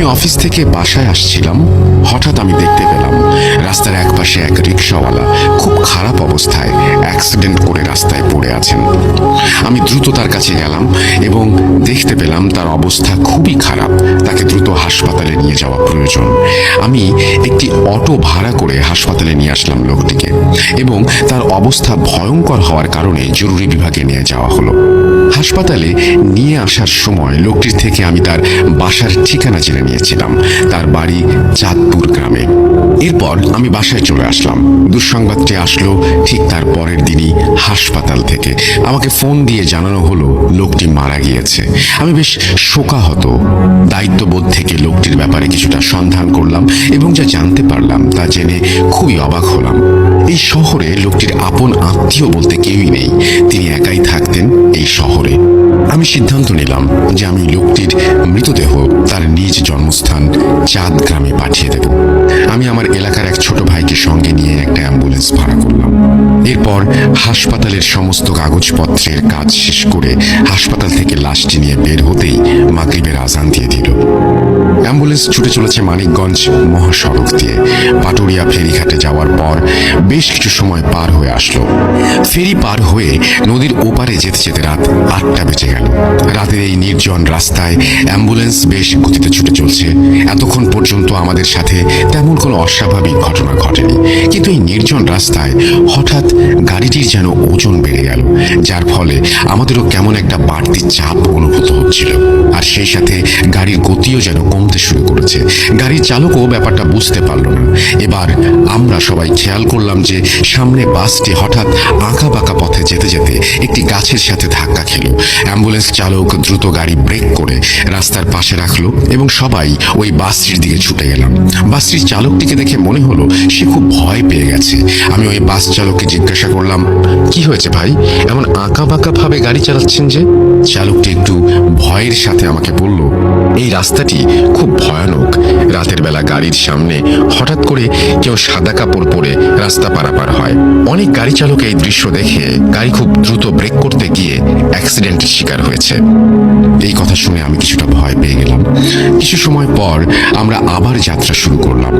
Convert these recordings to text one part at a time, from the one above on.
আমি অফিস থেকে বাসায় আসছিলাম, হঠাৎ আমি দেখতে পেলাম রাস্তার একপাশে এক রিক্সাওয়ালা খুব খারাপ অবস্থায় অ্যাক্সিডেন্ট করে রাস্তায় পড়ে আছেন। আমি দ্রুত তার কাছে গেলাম এবং দেখতে পেলাম তার অবস্থা খুবই খারাপ। তাকে দ্রুত হাসপাতালে নিয়ে যাওয়া প্রয়োজন। আমি একটি অটো ভাড়া করে হাসপাতালে নিয়ে আসলাম লোকটিকে এবং তার অবস্থা ভয়ঙ্কর হওয়ার কারণে জরুরি বিভাগে নিয়ে যাওয়া হলো। হাসপাতালে নিয়ে আসার সময় লোকটির থেকে আমি তার বাসার ঠিকানা জেনে নিয়েছিলাম। তার বাড়ি চাঁদপুর গ্রামে। এরপর আমি বাসায় চলে আসলাম। দুঃসংবাদটি আসলো ঠিক তার পরের দিনই হাসপাতাল থেকে। আমাকে ফোন দিয়ে জানানো হলো লোকটি মারা গিয়েছে। আমি বেশ শোকাহত। দায়িত্ববোধ থেকে লোকটির ব্যাপারে কিছুটা সন্ধান করলাম এবং যা জানতে পারলাম তা জেনে খুবই অবাক হলাম। এই শহরে লোকটির আপন আত্মীয় বলতে কেউই নেই। তিনি একাই থাকতেন এই শহরে। আমি সিদ্ধান্ত নিলাম যে আমি লোকটির মৃতদেহ তার নিজ জন্মস্থান চাঁদ গ্রামে পাঠিয়ে দেব। আমি আমার এলাকার এক ছোট ভাইকে সঙ্গে নিয়ে একটা অ্যাম্বুলেন্স ভাড়া করলাম। এরপর হাসপাতালের সমস্ত কাগজপত্রের কাজ শেষ করে হাসপাতাল থেকে লাশটি নিয়ে বের হতেই মাগরিবের আজান দিয়ে দিল। অ্যাম্বুলেন্স ছুটে চলেছে মানিকগঞ্জ মহাসড়ক দিয়ে। পাটুরিয়া ফেরিঘাটে যাওয়ার পর বেশ কিছু সময় পার হয়ে আসলো। ফেরি পার হয়ে নদীর ওপারে যেতে যেতে রাত আটটা বেজে গেল। রাতের এই নির্জন রাস্তায় অ্যাম্বুলেন্স বেশ গতিতে ছুটে চলছে। এতক্ষণ পর্যন্ত আমাদের সাথে তেমন কোনো অস্বাভাবিক ঘটনা ঘটেনি। কিন্তু এই নির্জন রাস্তায় হঠাৎ গাড়িটির যেন ওজন বেড়ে গেল, যার ফলে আমাদেরও কেমন একটা বাড়তি চাপ অনুভূত হচ্ছিল। আর সেই সাথে গাড়ির গতিও যেন কমতে শুরু করেছে। গাড়ির চালকও ব্যাপারটা বুঝতে পারল না। এবার আমরা সবাই খেয়াল করলাম যে সামনে বাসটি হঠাৎ আঁকা বাঁকা পথে যেতে যেতে যেতে একটি গাছের সাথে ধাক্কা খেলো। অ্যাম্বুলেন্স চালক দ্রুত গাড়ি ব্রেক করে রাস্তার পাশে রাখল এবং সবাই ওই বাসটির দিকে ছুটে গেলাম বাসটির চালকটিকে দেখে মনে হলো সে খুব ভয় পেয়ে গেছে। আমি ওই বাস চালককে জিজ্ঞাসা করলাম, কি হয়েছে ভাই? এমন আঁকা বাঁকা ভাবে গাড়ি চালাচ্ছেন যে? চালকটি একটু ভয়ের সাথে আমাকে বলল, এই রাস্তাটি খুব ভয়ানক। রাতের বেলা গাড়ির সামনে হঠাৎ করে কেউ সাদা কাপড় পরে রাস্তা পারাপার হয়। অনেক গাড়ি চালক এই দৃশ্য দেখে গাড়ি খুব দ্রুত ব্রেক করতে গিয়ে অ্যাক্সিডেন্টের শিকার হয়েছে। এই কথা শুনে আমি কিছুটা ভয় পেয়ে গেলাম। কিছু সময় পর আমরা আবার যাত্রা শুরু করলাম।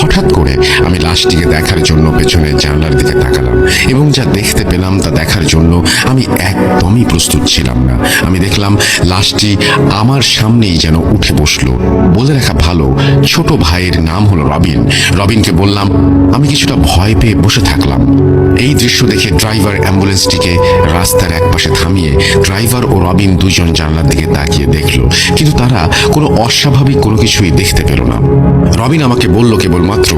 হঠাৎ করে আমি লাশটিকে দেখার জন্য পেছনের জানলার দিকে তাকালাম এবং যা দেখতে পেলাম তা দেখার জন্য আমি একদমই প্রস্তুত ছিলাম না। আমি দেখলাম লাশটি আমার সামনেই যেন উঠে বসল। বলে রাখা ভালো, ছোট ভাইয়ের নাম হলো রবিন। রবিনকে বললাম, আমি কিছুটা ভয় পেয়ে বসে থাকলাম। এই দৃশ্য দেখে ড্রাইভার অ্যাম্বুলেন্সটিকে রাস্তার একপাশে থামিয়ে ড্রাইভার ও রবিন দুজন জানলার দিকে তাকিয়ে দেখল, কিন্তু তারা কোনো অস্বাভাবিক কোনো কিছুই দেখতে পেল না। রবিন আমাকে বলল, কেবলমাত্র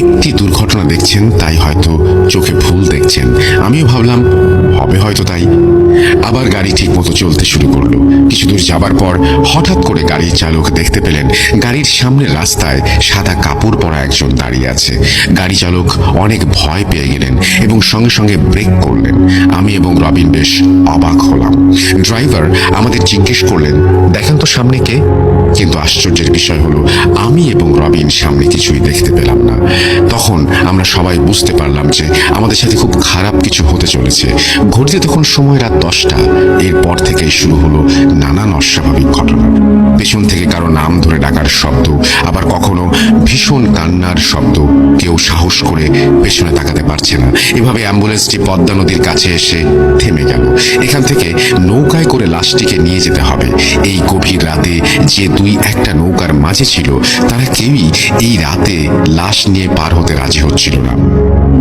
একটি দুর্ঘটনা দেখছেন, তাই হয়তো চোখে ভুল দেখছেন। আমিও ভাবলাম, হবে হয়তো তাই। আবার গাড়ি ঠিক মতো চলতে শুরু করল। কিছু দূর যাবার পর হঠাৎ করে গাড়ির চালক দেখতে পেলেন, গাড়ির সামনের রাস্তায় সাদা কাপড় পরা একজন দাঁড়িয়ে আছে। গাড়ি চালক অনেক ভয় পেয়ে গেলেন এবং সঙ্গে সঙ্গে ব্রেক করলেন। আমি এবং রবিন বেশ অবাক হলাম। ড্রাইভার আমাদের জিজ্ঞেস করলেন, দেখেন তো সামনে কে? কিন্তু আশ্চর্যের বিষয় হলো, আমি এবং রবিন সামনে কিছুই দেখতে পেলাম না। তখন আমরা সবাই বুঝতে পারলাম যে আমাদের সাথে খুব খারাপ কিছু হতে চলেছে। ঘড়িতে তখন সময় রাত দশটা, এরপর থেকেই শুরু হলো নানান অস্বাভাবিক ঘটনা। পেছন থেকে কারও ডাকার শব্দ, আবার কখনো ভীষণ কান্নার শব্দ। কেউ সাহস করে পেছনে তাকাতে পারছে না। এভাবে অ্যাম্বুলেন্সটি পদ্মা নদীর কাছে এসে থেমে গেল। এখান থেকে নৌকায় করে লাশটিকে নিয়ে যেতে হবে। এই গভীর রাতে যে দুই একটা নৌকার মাঝে ছিল, তারা কেউই এই রাতে লাশ নিয়ে পার হতে রাজি হচ্ছিল না।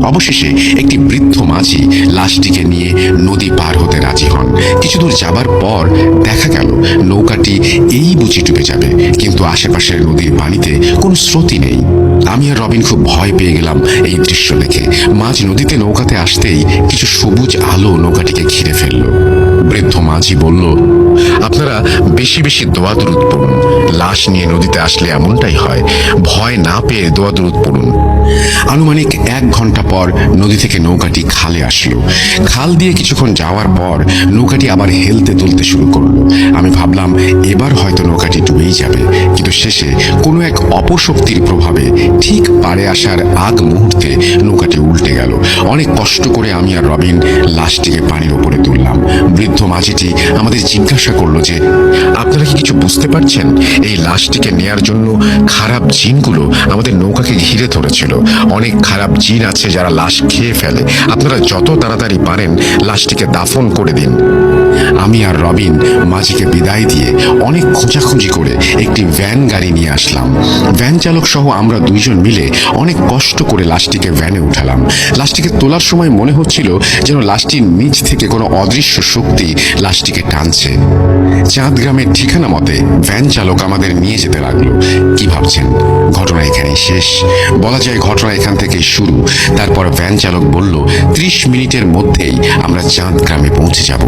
অবশেষে একটি বৃদ্ধ মাঝি লাশটিকে নিয়ে নদী পার হতে রাজি হন। কিছু দূর যাবার পর দেখা গেল, নৌকাটি এই বুঝি ডুবে যাবে। কিন্তু আশেপাশের নদীর পানিতে কোনো স্রোতই নেই। আমি আর রবিন খুব ভয় পেয়ে গেলাম এই দৃশ্য দেখে। মাঝ নদীতে নৌকাতে আসতেই কিছু সবুজ আলো নৌকাটিকে ঘিরে ফেলল। বৃদ্ধ মাঝি বলল, আপনারা বেশি বেশি দোয়া দূরত পড়ুন। লাশ নিয়ে নদীতে আসলে এমনটাই হয়। ভয় না পেয়ে দোয়া দূরত পড়ুন। আনুমানিক এক ঘণ্টা পর নদী থেকে নৌকাটি খালে আসলো। খাল দিয়ে কিছুক্ষণ যাওয়ার পর নৌকাটি আবার হেলতে তুলতে শুরু করল। আমি ভাবলাম, এবার হয়তো নৌকাটি ডুবেই যাবে। কিন্তু শেষে কোনো এক অপশক্তির প্রভাবে ঠিক পাড়ে আসার আগ মুহূর্তে নৌকাটি উল্টে গেল। অনেক কষ্ট করে আমি আর রবিন লাশটিকে পানির ওপরে তুললাম। বৃদ্ধ মাঝিটি আমাদের জিজ্ঞাসা করল যে, আপনারা কি কিছু বুঝতে পারছেন? এই লাশটিকে নেয়ার জন্য খারাপ জিনগুলো আমাদের নৌকাকে ঘিরে ধরেছিল। অনেক খারাপ জিন আছে যারা লাশ খেয়ে ফেলে। আপনারা যত তাড়াতাড়ি পারেন, লাশটিকে দাফন করে দিন। আমি আর রবিন মাঝিকে বিদায় দিয়ে অনেক খোঁজাখুঁজি করে একটি ভ্যান গাড়ি নিয়ে আসলাম। ভ্যান চালক সহ আমরা দুইজন মিলে অনেক কষ্ট করে লাশটিকে ভ্যানে উঠালাম। লাশটিকে তোলার সময় মনে হচ্ছিল যেন লাশটির নিচ থেকে কোনো অদৃশ্য শক্তি লাশটিকে টানছে। চাঁদ গ্রামের ঠিকানা মতে ভ্যান চালক আমাদের নিয়ে যেতে লাগল। কি ভাবছেন? ঘটনা এখানেই শেষ। বলা যায় ঘটনা এখান থেকেই শুরু। তারপর ভ্যান চালক বলল, ত্রিশ মিনিটের মধ্যেই আমরা চাঁদ গ্রামে পৌঁছে যাব।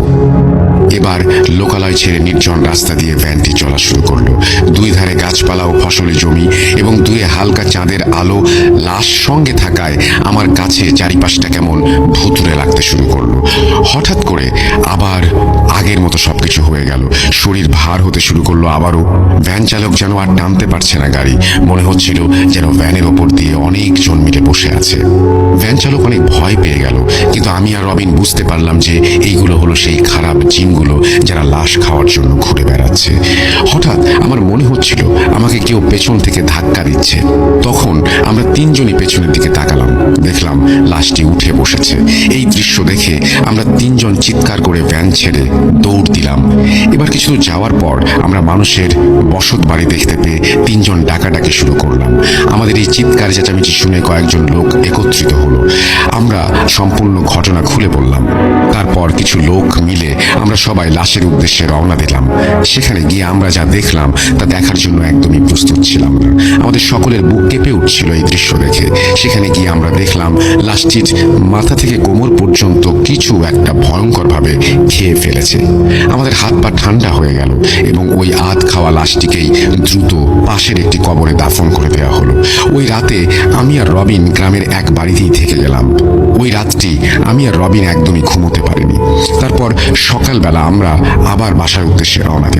এবার লোকালয় ছেড়ে নির্জন রাস্তা দিয়ে ভ্যানটি চলা শুরু করল। দুই ধারে গাছপালা ও ফসলি জমি এবং দুয়ে হালকা চাঁদের আলো লাশ সঙ্গে থাকায় আমার কাছে চারিপাশটা কেমন ভুতুরে লাগতে শুরু করল। হঠাৎ করে আবার আগের মতো সবকিছু হয়ে গেল। শরীর ভার হতে শুরু করল আবারও। ভ্যান চালক যেন আর টানতে পারছে না গাড়ি। মনে হচ্ছিল যেন ভ্যানের ওপর দিয়ে বসে আছে। ভ্যান চালক অনেক ভয় পেয়ে গেল, কিন্তু আমি আর রবিন বুঝতে পারলাম যে এইগুলো হলো সেই খারাপ জিনগুলো যারা লাশ খাওয়ার জন্য ঘুরে বেড়াচ্ছে। হঠাৎ আমার মনে হচ্ছিল আমাকে কেউ পেছন থেকে ধাক্কা দিচ্ছে। তখন আমরা তিনজনই পেছনের দিকে তাকালাম, দেখলাম লাশটি উঠে বসেছে। এই দৃশ্য দেখে আমরা তিনজন চিৎকার করে ভ্যান ছেড়ে দৌড় দিলাম। এবার কিছু যাওয়ার পর আমরা মানুষের বসত বাড়ি দেখতে পেয়ে তিনজন ডাকাডাকি শুরু করলাম। আমাদের এই চিৎকার চেঁচামেচি শুনে কয়েকজন লোক একত্রিত হলো। আমরা সম্পূর্ণ ঘটনা খুলে বললাম। তারপর কিছু লোক মিলে আমরা সবাই লাশের উদ্দেশ্যে রওনা দিলাম। সেখানে গিয়ে আমরা যা দেখলাম, তা দেখার জন্য একদমই প্রস্তুত। ছিলাম না। আমাদের সকলের বুক কেঁপে উঠছিল এই দৃশ্য দেখে। সেখানে গিয়ে আমরা দেখলাম, লাশটির মাথা থেকে কোমর পর্যন্ত কিছু একটা ভয়ঙ্করভাবে খেয়ে ফেলেছে। আমাদের হাত পা ঠান্ডা হয়ে গেল এবং ওই আধ খাওয়া লাশটিকেই দ্রুত পাশের একটি কবরে দাফন করে দেওয়া হলো। ওই রাতে আমি আর রবিন গ্রামের এক বাড়িতেই থেকে গেলাম। ওই রাতটি আমি আর রবিন একদমই ঘুমোতে পারিনি। তারপর সকালবেলা আমরা আবার বাসার উদ্দেশ্যে রওনা দিলাম।